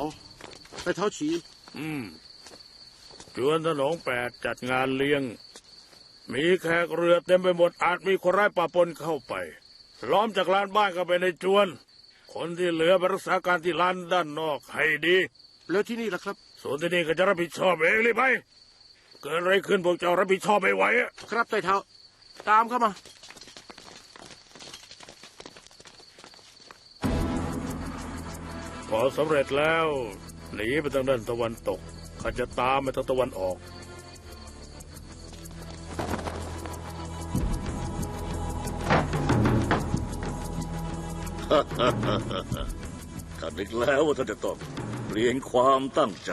อ๋อไปเท้าฉีอืมจวนถนนแปดจัดงานเลี้ยง มีแขกเรือเต็มไปหมดอาจมีคนร้ายป่าปนเข้าไป ล้อมจากลานบ้านก็ไปในจวน คนที่เหลือไปรักษาการที่ลานด้านนอกให้ดี แล้วที่นี่ล่ะครับ ส่วนที่นี่ก็จะรับผิดชอบเองเลยไปเกิดอะไรขึ้นพวกเจ้ารับผิดชอบไม่ไหวอะครับไต่เท้าตามเข้ามา อสำเร็จแล้ว หนีไปทางด้านตะวันตกข้าจะตามไปทางตะวันออกข้านึกแล้วว่าท่านจะต้องเปลี่ยนความตั้งใจ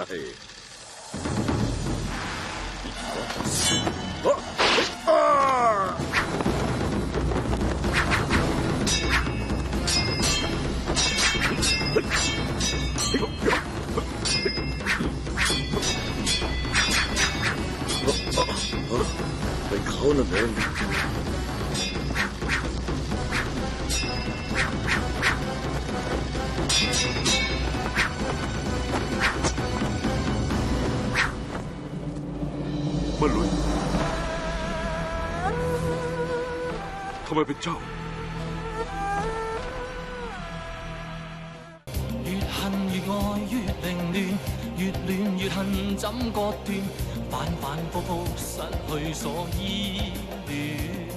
เป็นเขานั่นเอง เมื่อหลุยทำไมเป็นเจ้า 越恨越爱越凌乱， 越恋越恨怎割断？反反复复失去所依恋。